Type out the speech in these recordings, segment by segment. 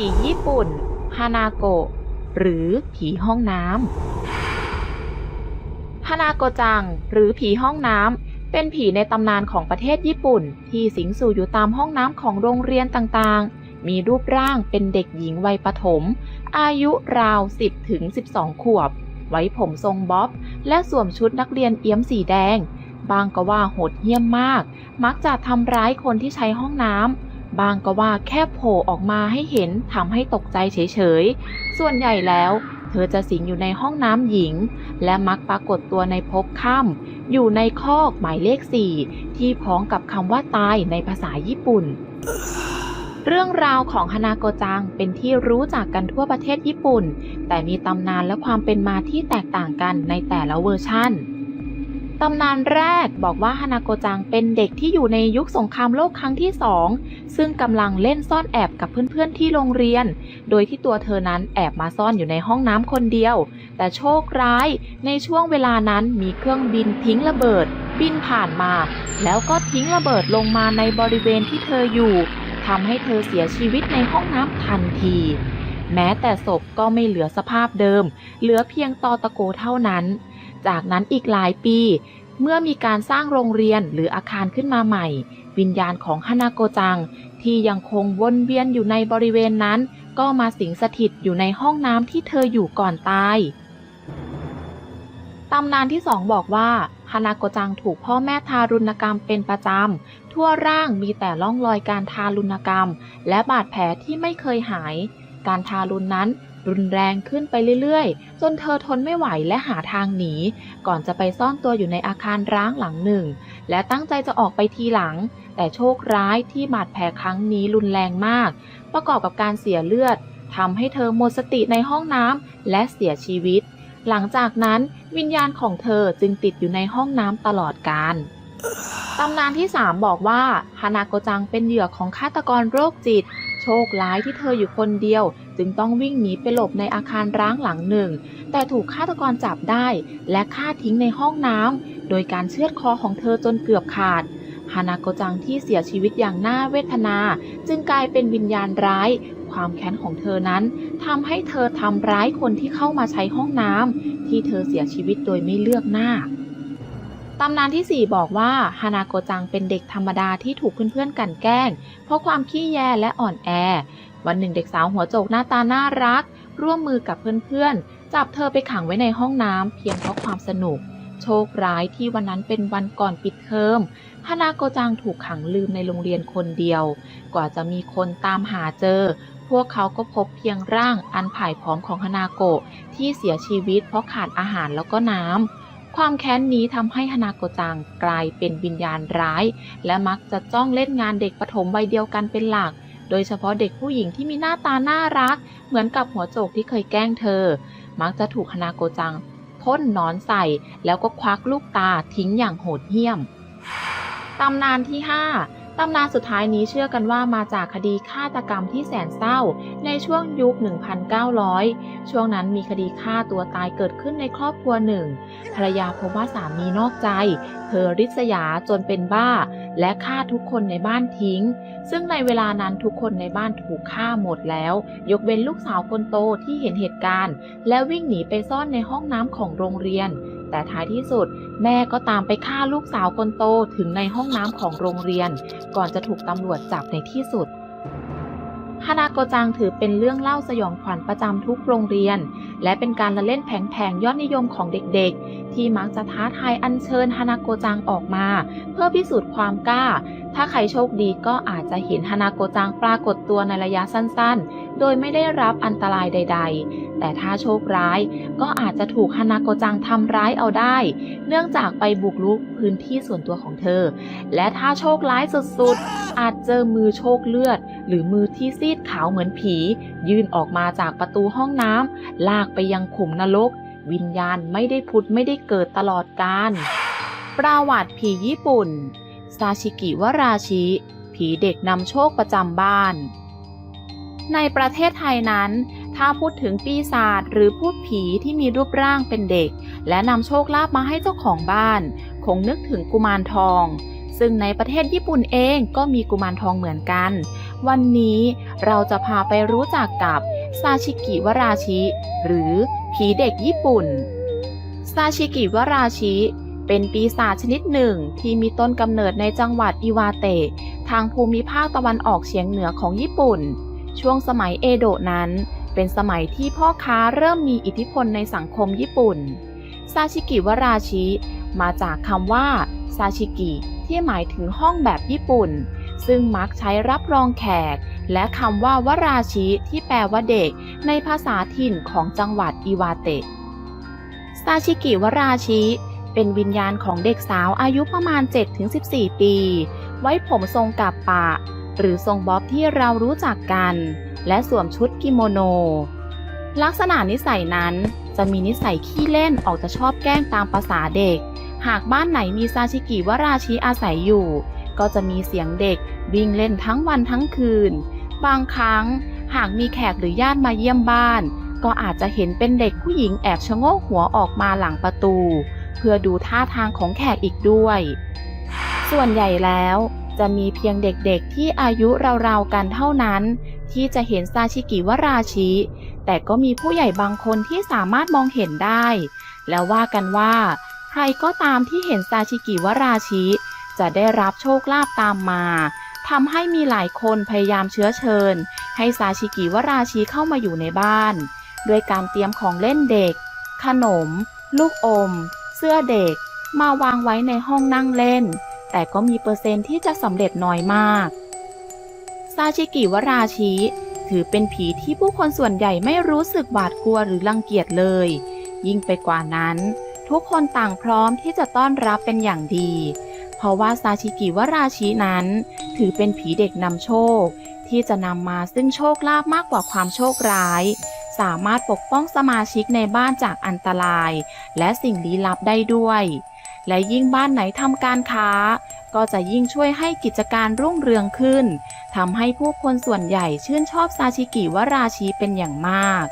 ผีญี่ปุ่น ฮานาโกะ หรือผีห้องน้ำ ฮานาโกจัง หรือผีห้องน้ำ เป็นผีในตำนานของประเทศญี่ปุ่น ที่สิงสู่อยู่ตามห้องน้ำของโรงเรียนต่างๆ มีรูปร่างเป็นเด็กหญิงวัยประถม อายุราว 10 ถึง 12 ขวบ ไว้ผมทรงบ๊อบ และสวมชุดนักเรียนเอี้ยมสีแดง บางก็ว่าโหดเหี้ยมมาก มักจะทำร้ายคนที่ใช้ห้องน้ำ บางก็ว่าแค่โผล่ออกมาให้เห็นทำให้ตกใจเฉยๆ ส่วนใหญ่แล้ว เธอจะสิงอยู่ในห้องน้ำหญิง และมักปรากฏตัวในภพค่ำอยู่ในคอกหมายเลข4ที่พ้องกับคำว่าตายในภาษาญี่ปุ่น เรื่องราวของฮานาโกจังเป็นที่รู้จักกันทั่วประเทศญี่ปุ่น แต่มีตำนานและความเป็นมาที่แตกต่างกันในแต่ละเวอร์ชั่น ตำนานแรกบอกว่าฮานาโกจังเป็นเด็กที่อยู่ในยุคสงครามโลกครั้งที่สองซึ่งกำลังเล่นซ่อนแอบกับเพื่อนๆที่โรงเรียน โดยที่ตัวเธอนั้นแอบมาซ่อนอยู่ในห้องน้ำคนเดียว แต่โชคร้ายในช่วงเวลานั้นมีเครื่องบินทิ้งระเบิด บินผ่านมา แล้วก็ทิ้งระเบิดลงมาในบริเวณที่เธออยู่ทำให้เธอเสียชีวิตในห้องน้ำทันที แม้แต่ศพก็ไม่เหลือสภาพเดิม เหลือเพียงตอตะโกเท่านั้น จากนั้นอีกหลายปี เมื่อมีการสร้างโรงเรียนหรืออาคารขึ้นมาใหม่ วิญญาณของฮานาโกจัง ที่ยังคงวนเวียนอยู่ในบริเวณนั้น ก็มาสิงสถิตอยู่ในห้องน้ำที่เธออยู่ก่อนตายตำนานที่สองบอกว่าฮานาโกจังถูกพ่อแม่ทารุณกรรมเป็นประจำ ทั่วร่างมีแต่ร่องรอยการทารุณกรรม และบาดแผลที่ไม่เคยหาย การทารุณนั้น รุนแรงขึ้นไปเรื่อยๆ จนเธอทนไม่ไหวและหาทางหนี ก่อนจะไปซ่อนตัวอยู่ในอาคารร้างหลังหนึ่ง และตั้งใจจะออกไปทีหลัง แต่โชคร้ายที่บาดแผลครั้งนี้รุนแรงมาก ประกอบกับการเสียเลือดทำให้เธอหมดสติในห้องน้ำและเสียชีวิต หลังจากนั้นวิญญาณของเธอจึงติดอยู่ในห้องน้ำตลอดกาลตำนานที่ 3 บอกว่าฮานาโกจังเป็นเหยื่อของฆาตกรโรคจิต โชคร้ายที่เธออยู่คนเดียว จึงต้องวิ่งหนีไปหลบในอาคารร้างหลังหนึ่ง แต่ถูกฆาตกรจับได้ และฆ่าทิ้งในห้องน้ำโดยการเชือดคอของเธอจนเกือบขาดฮานาโกจังที่เสียชีวิตอย่างน่าเวทนา จึงกลายเป็นวิญญาณร้าย ความแค้นของเธอนั้นทำให้เธอทำร้ายคนที่เข้ามาใช้ห้องน้ำที่เธอเสียชีวิตโดยไม่เลือกหน้า ตำนานที่ 4 บอกว่าฮานาโกจังเป็นเด็กธรรมดาที่ถูกเพื่อนๆกันแกล้ง เพราะความขี้แยและอ่อนแอ วันหนึ่งเด็กสาวหัวโจกหน้าตาน่ารัก ร่วมมือกับเพื่อนๆ จับเธอไปขังไว้ในห้องน้ำเพียงเพราะความสนุก โชคร้ายที่วันนั้นเป็นวันก่อนปิดเทอมฮานาโกจังถูกขังลืมในโรงเรียนคนเดียว กว่าจะมีคนตามหาเจอ พวกเขาก็พบเพียงร่างอันผายผอมของฮานาโกะที่เสียชีวิตเพราะขาดอาหารแล้วก็น้ำ ความแค้นนี้ทำให้ฮนาโกจังกลายเป็นวิญญาณร้าย และมักจะจ้องเล่นงานเด็กปฐมวัยเดียวกันเป็นหลัก โดยเฉพาะเด็กผู้หญิงที่มีหน้าตาน่ารัก เหมือนกับหัวโจกที่เคยแกล้งเธอ มักจะถูกฮนาโกจังพ่นนอนใส่แล้วก็ควักลูกตาทิ้งอย่างโหดเหี้ยม ตำนานที่ 5 ตำนานสุดท้ายนี้เชื่อกันว่ามาจากคดีฆาตกรรมที่แสนเศร้า ในช่วงยุค 1,900 ช่วงนั้นมีคดีฆ่าตัวตายเกิดขึ้นในครอบครัวหนึ่ง ภรรยาพบว่าสามีนอกใจ เธอริษยาจนเป็นบ้า และฆ่าทุกคนในบ้านทิ้ง ซึ่งในเวลานั้นทุกคนในบ้านถูกฆ่าหมดแล้ว ยกเว้นลูกสาวคนโตที่เห็นเหตุการณ์ และวิ่งหนีไปซ่อนในห้องน้ำของโรงเรียนแต่ท้ายที่สุด แม่ก็ตามไปฆ่าลูกสาวคนโตถึงในห้องน้ำของโรงเรียนก่อนจะถูกตำรวจจับในที่สุดฮานาโกจังถือเป็นเรื่องเล่าสยองขวัญประจำทุกโรงเรียน และเป็นการละเล่นแผงๆยอดนิยมของเด็กๆ ที่มักจะท้าทายอัญเชิญฮานาโกจังออกมา เพื่อพิสูจน์ความกล้า ถ้าใครโชคดีก็อาจจะเห็นฮานาโกจังปรากฏตัวในระยะสั้นๆ โดยไม่ได้รับอันตรายใด ๆ แต่ถ้าโชคร้ายก็อาจจะถูกฮานาโกจังทำร้ายเอาได้ เนื่องจากไปบุกรุกพื้นที่ส่วนตัวของเธอ และถ้าโชคร้ายสุดๆ อาจเจอมือโชคเลือด หรือมือที่ซีดขาวเหมือนผี ยื่นออกมาจากประตูห้องน้ำลากไปยังขุมนรก วิญญาณไม่ได้พุดไม่ได้เกิดตลอดกาลประวัติผีญี่ปุ่นซาชิกิวราชิ ผีเด็กนำโชคประจำบ้าน ในประเทศไทยนั้น ถ้าพูดถึงปีศาจหรือพูดผีที่มีรูปร่างเป็นเด็ก และนำโชคลาภมาให้เจ้าของบ้าน คงนึกถึงกุมารทอง ซึ่งในประเทศญี่ปุ่นเองก็มีกุมารทองเหมือนกัน วันนี้เราจะพาไปรู้จักกับซาชิกิวราชิ หรือผีเด็กญี่ปุ่น ซาชิกิวราชิ เป็นปีศาจชนิดหนึ่งที่มีต้นกำเนิดในจังหวัดอิวาเตะ ทางภูมิภาคตะวันออกเฉียงเหนือของญี่ปุ่น ช่วงสมัยเอโดะนั้น เป็นสมัยที่พ่อค้าเริ่มมีอิทธิพลในสังคมญี่ปุ่น ซาชิกิวราชิ มาจากคำว่าซาชิกิที่หมายถึงห้องแบบญี่ปุ่น ซึ่งมักใช้รับรองแขก และคำว่าวราชิที่แปลว่าเด็ก ในภาษาถิ่นของจังหวัดอิวาเตะซาชิกิวราชิเป็นวิญญาณของเด็กสาวอายุประมาณ 7-14 ปี ไว้ผมทรงกับปะ หรือทรงบ๊อบที่เรารู้จักกัน และสวมชุดกิโมโน ลักษณะนิสัยนั้นจะมีนิสัยขี้เล่นออกจะชอบแกล้งตามภาษาเด็ก หากบ้านไหนมีซาชิกิวราชิอาศัยอยู่ ก็จะมีเสียงเด็กวิ่งเล่นทั้งวันทั้งคืน บางครั้งหากมีแขกหรือญาติมาเยี่ยมบ้าน ก็อาจจะเห็นเป็นเด็กผู้หญิงแอบชะโงกหัวออกมาหลังประตู เพื่อดูท่าทางของแขกอีกด้วย ส่วนใหญ่แล้ว จะมีเพียงเด็กๆที่อายุราวๆกันเท่านั้น ที่จะเห็นซาชิกิวราชิ แต่ก็มีผู้ใหญ่บางคนที่สามารถมองเห็นได้ แล้วว่ากันว่า ใครก็ตามที่เห็นซาชิกิวราชิ จะได้รับโชคลาภตามมาทำให้มีหลายคนพยายามเชื้อเชิญ ให้ซาชิกิวราชิเข้ามาอยู่ในบ้านด้วยการเตรียมของเล่นเด็ก ขนม ลูกอม เสื้อเด็ก มาวางไว้ในห้องนั่งเล่น แต่ก็มีเปอร์เซ็นต์ที่จะสำเร็จน้อยมาก ซาชิกิวราชิ ถือเป็นผีที่ผู้คนส่วนใหญ่ไม่รู้สึกหวาดกลัวหรือรังเกียจเลย ยิ่งไปกว่านั้น ทุกคนต่างพร้อมที่จะต้อนรับเป็นอย่างดี เพราะว่าซาชิกิวราชินั้น ถือเป็นผีเด็กนำโชค ที่จะนำมาซึ่งโชคลาภมากกว่าความโชคร้าย สามารถปกป้องสมาชิกในบ้านจากอันตราย และสิ่งลี้ลับได้ด้วย และยิ่งบ้านไหนทำการค้า ก็จะยิ่งช่วยให้กิจการรุ่งเรืองขึ้นทำให้ผู้คนส่วนใหญ่ชื่นชอบซาชิกิวราชิเป็นอย่างมาก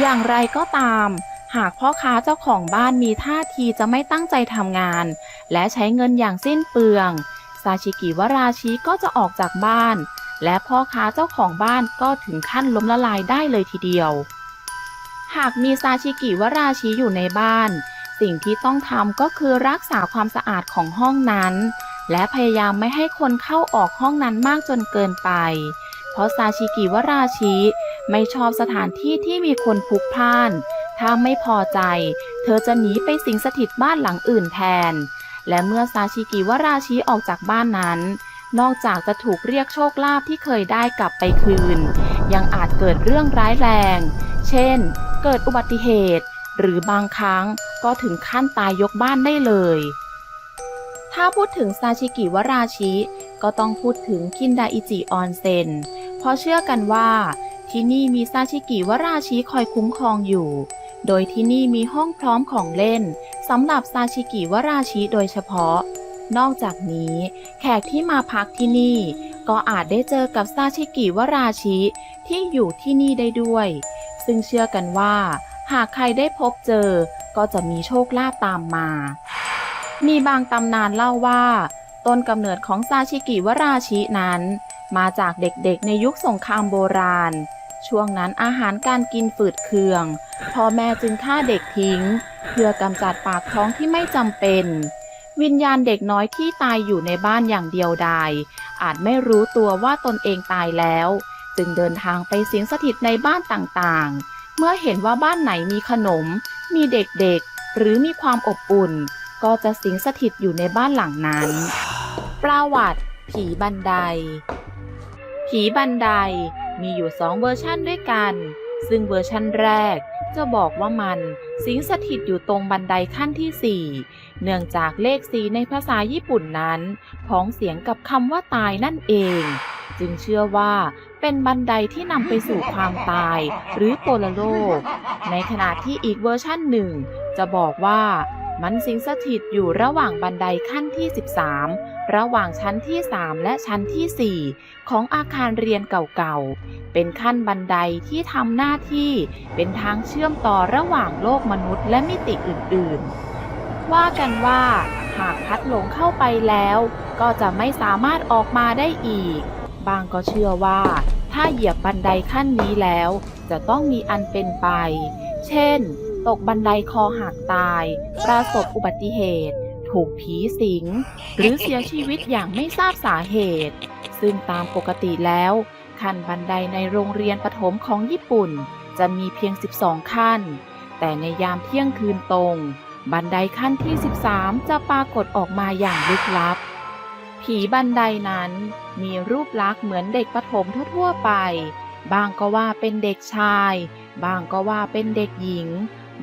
อย่างไรก็ตาม หากพ่อค้าเจ้าของบ้านมีท่าทีจะไม่ตั้งใจทำงาน และใช้เงินอย่างสิ้นเปลืองซาชิกิวราชิก็จะออกจากบ้าน และพ่อค้าเจ้าของบ้านก็ถึงขั้นล้มละลายได้เลยทีเดียว หากมีซาชิกิวราชิอยู่ในบ้าน สิ่งที่ต้องทำก็คือรักษาความสะอาดของห้องนั้น และพยายามไม่ให้คนเข้าออกห้องนั้นมากจนเกินไป เพราะซาชิกิวราชิไม่ชอบสถานที่ที่มีคนพลุกพล่าน ถ้าไม่พอใจ เธอจะหนีไปสิงสถิตบ้านหลังอื่นแทน และเมื่อซาชิกิวราชิออกจากบ้านนั้น นอกจากจะถูกเรียกโชคลาภที่เคยได้กลับไปคืน ยังอาจเกิดเรื่องร้ายแรง เช่น เกิดอุบัติเหตุ หรือบางครั้ง ก็ถึงขั้นตายยกบ้านได้เลย ถ้าพูดถึงซาชิกิวราชิ ก็ต้องพูดถึงคินดาอิจิออนเซ็นเพราะเชื่อกันว่าที่นี่มีซาชิกิวราชิคอยคุ้มครองอยู่ โดยที่นี่มีห้องพร้อมของเล่นสำหรับซาชิกิวราชิโดยเฉพาะ นอกจากนี้ แขกที่มาพักที่นี่ ก็อาจได้เจอกับซาชิกิวราชิที่อยู่ที่นี่ได้ด้วย ซึ่งเชื่อกันว่า หากใครได้พบเจอ ก็จะมีโชคลาภตามมา มีบางตำนานเล่าว่า ต้นกำเนิดของซาชิกิวราชินั้น มาจากเด็กๆในยุคสงครามโบราณ ช่วงนั้นอาหารการกินฝืดเคือง พ่อแม่จึงฆ่าเด็กทิ้ง เพื่อกำจัดปากท้องที่ไม่จำเป็น วิญญาณเด็กน้อยที่ตายอยู่ในบ้านอย่างเดียวดายอาจไม่รู้ตัวว่าตนเองตายแล้ว จึงเดินทางไปสิงสถิตในบ้านต่างๆ เมื่อเห็นว่าบ้านไหนมีขนม มีเด็กๆ หรือมีความอบอุ่น ก็จะสิงสถิตอยู่ในบ้านหลังนั้น ประวัติผีบันได ผีบันไดมีอยู่สองเวอร์ชั่นด้วยกัน ซึ่งเวอร์ชั่นแรกจะบอกว่ามันสิงสถิตอยู่ตรงบันไดขั้นที่ 4 เนื่องจากเลขสีในภาษาญี่ปุ่นนั้น พ้องเสียงกับคำว่าตายนั่นเอง จึงเชื่อว่า เป็นบันไดที่นำไปสู่ความตายหรือโปรโลก ในขณะที่อีกเวอร์ชั่นหนึ่ง จะบอกว่ามันสิงสถิตอยู่ระหว่างบันไดขั้นที่ 13 ระหว่างชั้นที่ 3 และชั้นที่ 4 ของอาคารเรียนเก่าๆ เป็นขั้นบันไดที่ทำหน้าที่เป็นทางเชื่อมต่อระหว่างโลกมนุษย์และมิติอื่นๆ ว่ากันว่าหากพัดหลงเข้าไปแล้ว ก็จะไม่สามารถออกมาได้อีก บางก็เชื่อว่า ถ้าเหยียบบันไดขั้นนี้แล้ว จะต้องมีอันเป็นไป เช่น ตกบันไดคอหักตาย ประสบอุบัติเหตุ ถูกผีสิง หรือเสียชีวิตอย่างไม่ทราบสาเหตุ ซึ่งตามปกติแล้ว ขั้นบันไดในโรงเรียนประถมของญี่ปุ่น จะมีเพียง 12 ขั้น แต่ในยามเที่ยงคืนตรง บันไดขั้นที่ 13 จะปรากฏออกมาอย่างลึกลับ ผีบันไดนั้นมีรูปลักษณ์เหมือนเด็กประถมทั่วๆไป บางก็ว่าเป็นเด็กชาย บางก็ว่าเป็นเด็กหญิง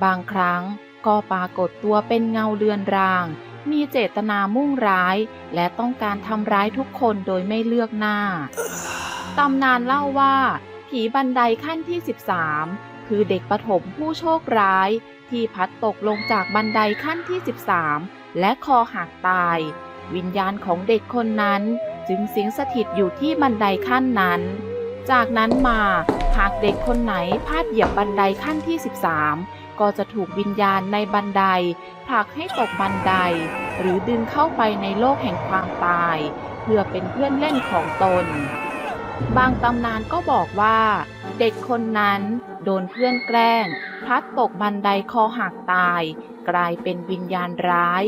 บางครั้งก็ปรากฏตัวเป็นเงาเลือนราง มีเจตนามุ่งร้าย และต้องการทำร้ายทุกคนโดยไม่เลือกหน้า ตำนานเล่าว่า ผีบันไดขั้นที่ 13 คือเด็กประถมผู้โชคร้าย ที่พัดตกลงจากบันไดขั้นที่ 13 และคอหักตาย วิญญาณของเด็กคนนั้นจึงสิงสถิตอยู่ที่บันไดขั้นนั้น จากนั้นมาหากเด็กคนไหนพลาดเหยียบบันไดขั้นที่ 13 ก็จะถูกวิญญาณในบันไดผลักให้ตกบันได หรือดึงเข้าไปในโลกแห่งความตาย เพื่อเป็นเพื่อนเล่นของตน บางตำนานก็บอกว่า เด็กคนนั้นโดนเพื่อนแกล้งพลัดตกบันไดคอหักตาย กลายเป็นวิญญาณร้าย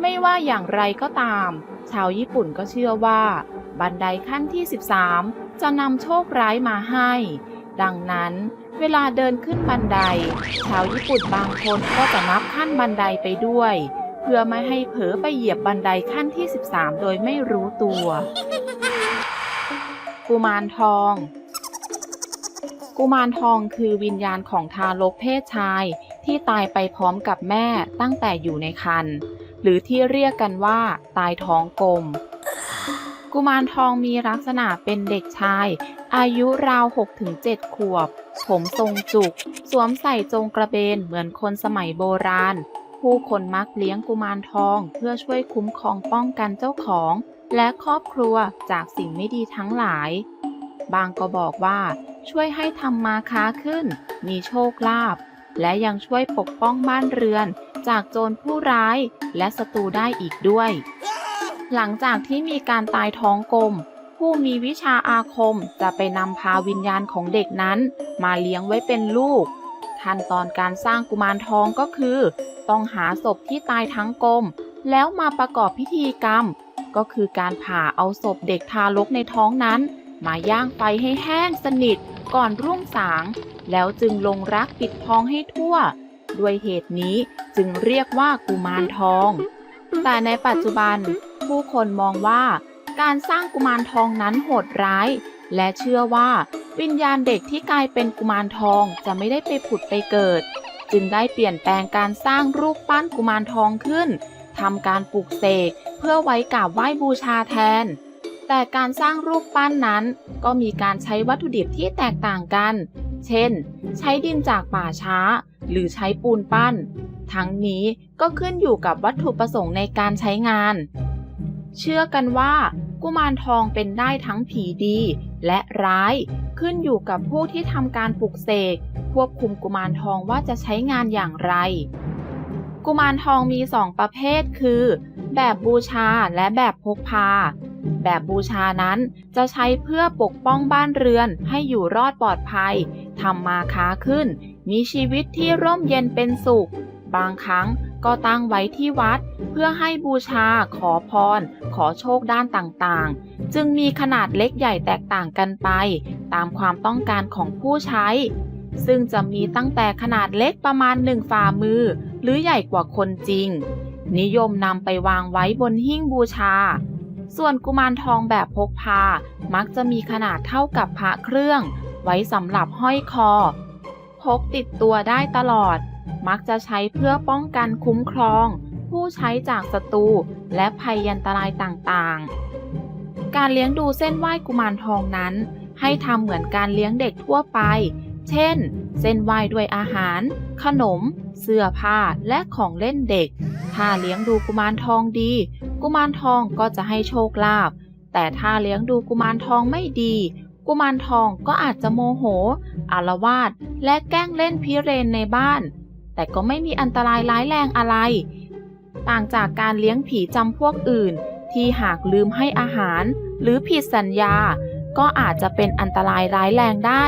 ไม่ว่าอย่างไรก็ตาม ชาวญี่ปุ่นก็เชื่อว่า บันไดขั้นที่ 13 จะนำโชคร้ายมาให้ ดังนั้น เวลาเดินขึ้นบันได ชาวญี่ปุ่นบางคนก็จะนับขั้นบันไดไปด้วย เพื่อไม่ให้เผลอไปเหยียบบันไดขั้นที่ 13 โดยไม่รู้ตัว กุมารทอง กุมารทองคือวิญญาณของทารกเพศชายที่ตายไปพร้อมกับแม่ตั้งแต่อยู่ในครรภ์ หรือที่เรียกกันว่า ตายท้องกลม กุมารทองมีลักษณะเป็นเด็กชาย อายุราว 6-7 ขวบ ผมทรงจุก สวมใส่จงกระเบนเหมือนคนสมัยโบราณ ผู้คนมักเลี้ยงกุมารทองเพื่อช่วยคุ้มครองป้องกันเจ้าของ และครอบครัวจากสิ่งไม่ดีทั้งหลาย บางก็บอกว่าช่วยให้ทำมาค้าขึ้น มีโชคลาภและยังช่วยปกป้องบ้านเรือน จากโจรผู้ร้ายและศัตรูได้อีกด้วย หลังจากที่มีการตายท้องกลม ผู้มีวิชาอาคมจะไปนำพาวิญญาณของเด็กนั้น มาเลี้ยงไว้เป็นลูก ขั้นตอนการสร้างกุมารทองก็คือ ต้องหาศพที่ตายทั้งกลม แล้วมาประกอบพิธีกรรม ก็คือการผ่าเอาศพเด็กทารกในท้องนั้น มาย่างไฟให้แห้งสนิทก่อนรุ่งสาง แล้วจึงลงรักปิดทองให้ทั่ว ด้วยเหตุนี้จึงเรียกว่ากุมารทอง แต่ในปัจจุบันผู้คนมองว่า การสร้างกุมารทองนั้นโหดร้าย และเชื่อว่า วิญญาณเด็กที่กลายเป็นกุมารทองจะไม่ได้ไปผุดไปเกิด จึงได้เปลี่ยนแปลงการสร้างรูปปั้นกุมารทองขึ้นทำการปลูกเสกเพื่อไว้กราบไหว้บูชาแทน แต่การสร้างรูปปั้นนั้น ก็มีการใช้วัตถุดิบที่แตกต่างกัน เช่น ใช้ดินจากป่าช้า หรือใช้ปูนปั้น ทั้งนี้ก็ขึ้นอยู่กับวัตถุประสงค์ในการใช้งาน เชื่อกันว่า กุมารทองเป็นได้ทั้งผีดีและร้าย ขึ้นอยู่กับผู้ที่ทำการปลุกเสกควบคุมกุมารทองว่าจะใช้งานอย่างไร กุมารทองมีสองประเภทคือ แบบบูชาและแบบพกพาแบบบูชานั้นจะใช้เพื่อปกป้องบ้านเรือนให้อยู่รอดปลอดภัยทำมาค้าขึ้น มีชีวิตที่ร่มเย็นเป็นสุข บางครั้งก็ตั้งไว้ที่วัด เพื่อให้บูชา ขอพร ขอโชคด้านต่างๆ จึงมีขนาดเล็กใหญ่แตกต่างกันไป ตามความต้องการของผู้ใช้ ซึ่งจะมีตั้งแต่ขนาดเล็กประมาณหนึ่งฝ่ามือ หรือใหญ่กว่าคนจริง นิยมนำไปวางไว้บนหิ้งบูชา ส่วนกุมารทองแบบพกพา มักจะมีขนาดเท่ากับพระเครื่อง ไว้สำหรับห้อยคอ พกติดตัวได้ตลอด มักจะใช้เพื่อป้องกันคุ้มครอง ผู้ใช้จากศัตรูและภัยยันตรายต่างๆ การเลี้ยงดูเส้นไหว้กุมารทองนั้น ให้ทำเหมือนการเลี้ยงเด็กทั่วไป เช่น เส้นไหว้ด้วยอาหาร ขนม เสื้อผ้าและของเล่นเด็ก ถ้าเลี้ยงดูกุมารทองดี กุมารทองก็จะให้โชคลาภแต่ถ้าเลี้ยงดูกุมารทองไม่ดี กุมารทองก็อาจจะโมโห อารวาสและแกล้งเล่นพิเรนในบ้าน แต่ก็ไม่มีอันตรายร้ายแรงอะไร ต่างจากการเลี้ยงผีจำพวกอื่น ที่หากลืมให้อาหาร หรือผิดสัญญา ก็อาจจะเป็นอันตรายร้ายแรงได้